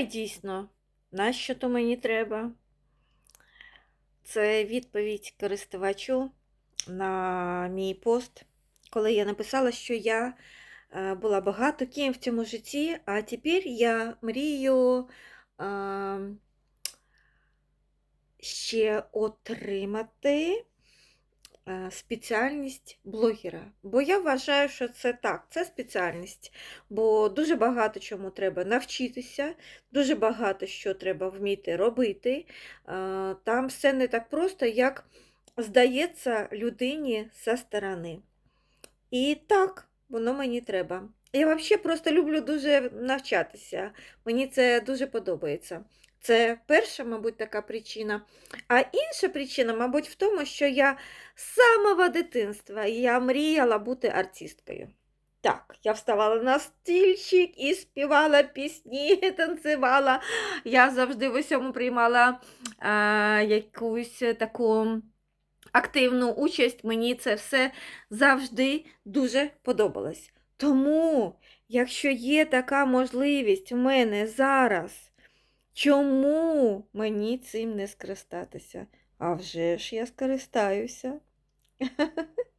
й дійсно, нащо то мені треба? Це відповідь користувачу на мій пост, коли я написала, що я е, була багато ким в цьому житті, а тепер я мрію е, ще отримати спеціальність блогера. Бо я вважаю, що це так, це спеціальність, бо дуже багато чому треба навчитися, дуже багато що треба вміти робити. Е, Там все не так просто, як здається людині зі сторони. І так, воно мені треба. Я взагалі просто люблю дуже навчатися. Мені це дуже подобається. Це перша, мабуть, така причина. А інша причина, мабуть, в тому, що я з самого дитинства я мріяла бути артисткою. Так, я вставала на стільчик і співала пісні, танцювала. Я завжди в усьому приймала а, якусь таку активну участь. Мені це все завжди дуже подобалось. Тому, якщо є така можливість в мене зараз, чому мені цим не скористатися? А вже ж я скористаюся.